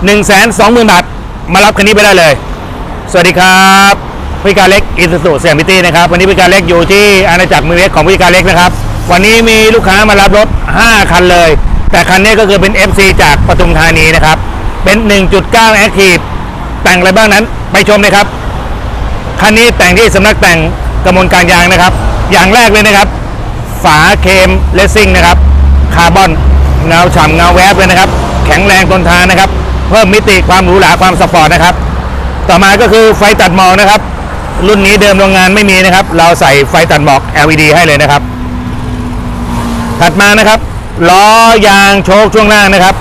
1 2 0 0 0 0 บาท มารับคันนี้ไปได้เลย สวัสดีครับพิการเล็กอิสุสุเซียมิตี้นะครับ วันนี้พิการเล็กอยู่ที่อาณาจักรมือเล็กของพิการเล็กนะครับ วันนี้มีลูกค้ามารับรถ 5 คันเลย แต่คันนี้ก็คือเป็น FC จากปทุมธานีนะครับ เป็น 1.9 Active แต่งอะไรบ้างนั้น ไปชมเลยครับ คันนี้แต่งที่สำนักแต่งกระมวลการยางนะครับ อย่างแรกเลยนะครับ ฝาเคมเลสซิ่งนะครับ คาร์บอนเงาฉ่ำเงาแวบเลยนะครับ แข็งแรงทนทานนะครับ เพิ่มมิติความหรูหราความสปอร์ตนะครับ ต่อมาก็คือไฟตัดหมอกนะครับ รุ่นนี้เดิมโรงงานไม่มีนะครับ เราใส่ไฟตัดหมอก LED ให้เลยนะครับ ถัดมานะครับล้อยางโชคช่วงล่างนะครับ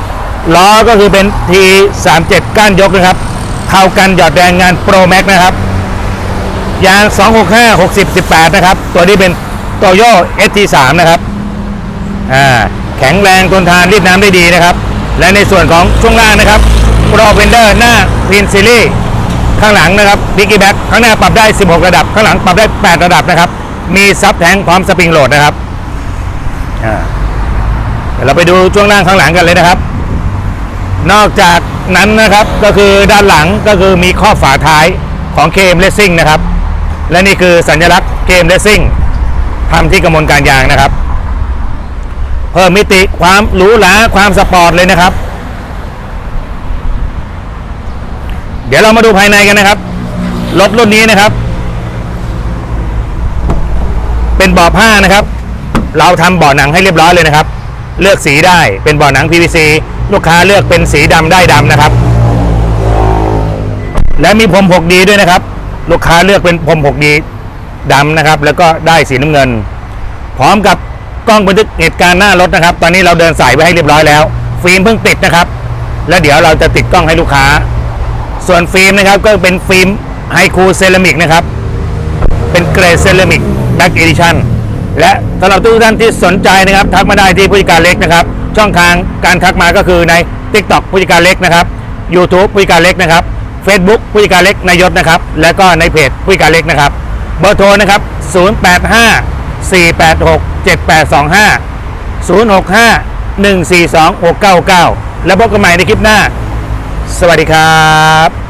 ล้อก็คือเป็น T37 ก้านยกนะครับเข้ากันหยอดแรงงานโปรแม็กนะครับยาง 265 60 18 นะครับ ตัวนี้เป็นโตโย ST3 นะครับ อ่า แข็งแรงทนทานรีดน้ำได้ดีนะครับ และในส่วนของช่วงล่างนะครับโปรเฟนเดอร์หน้าพินซิลี่ข้างหลังนะครับพิกกี้แบ็กข้างหน้าปรับได้ 16 ระดับ ข้างหลังปรับได้ 8 ระดับนะครับ มีซับแทงพร้อมสปริงโหลดนะครับเดี๋ยวเราไปดูช่วงล่างข้างหลังกันเลยนะครับ นอกจากนั้นนะครับก็คือด้านหลังก็คือมีข้อบฝาท้ายของเคมเลสซิ่งนะครับ และนี่คือสัญลักษณ์เคมเลสซิ่งทำที่กระมวลการยางนะครับ เพิ่มมิติความหรูหราความสปอร์ตเลยนะครับ เดี๋ยวเรามาดูภายในกันนะครับรถรุ่นนี้นะครับ เป็นเบาะผ้านะครับ เราทำเบาะหนังให้เรียบร้อยเลยนะครับ เลือกสีได้เป็นเบาะหนัง PVC ลูกค้าเลือกเป็นสีดำได้ดำนะครับ และมีพรม 6D ด้วยนะครับ ลูกค้าเลือกเป็นพรม 6D ดำนะครับ แล้วก็ได้สีน้ำเงิน พร้อมกับ กล้องบันทึกเหตุการณ์หน้ารถนะครับ ตอนนี้เราเดินสายไว้ให้เรียบร้อยแล้ว ฟิล์มเพิ่งติดนะครับ แล้วเดี๋ยวเราจะติดกล้องให้ลูกค้า ส่วนฟิล์มนะครับก็เป็นฟิล์มไฮคูเซรามิกนะครับ เป็นเกรดเซรามิกแบ็กเอดิชั่นและสำหรับทุกท่านที่สนใจนะครับ ทักมาได้ที่ผู้จัดการเล็กนะครับ ช่องทางการทักมาก็คือใน TikTok ผู้จัดการเล็กนะครับ YouTube ผู้จัดการเล็กนะครับ Facebook ผู้จัดการเล็กนายศนะครับ และก็ในเพจผู้จัดการเล็กนะครับ เบอร์โทรนะครับ 085 486 7825 065 142 699 แล้วพบกันใหม่ในคลิปหน้า สวัสดีครับ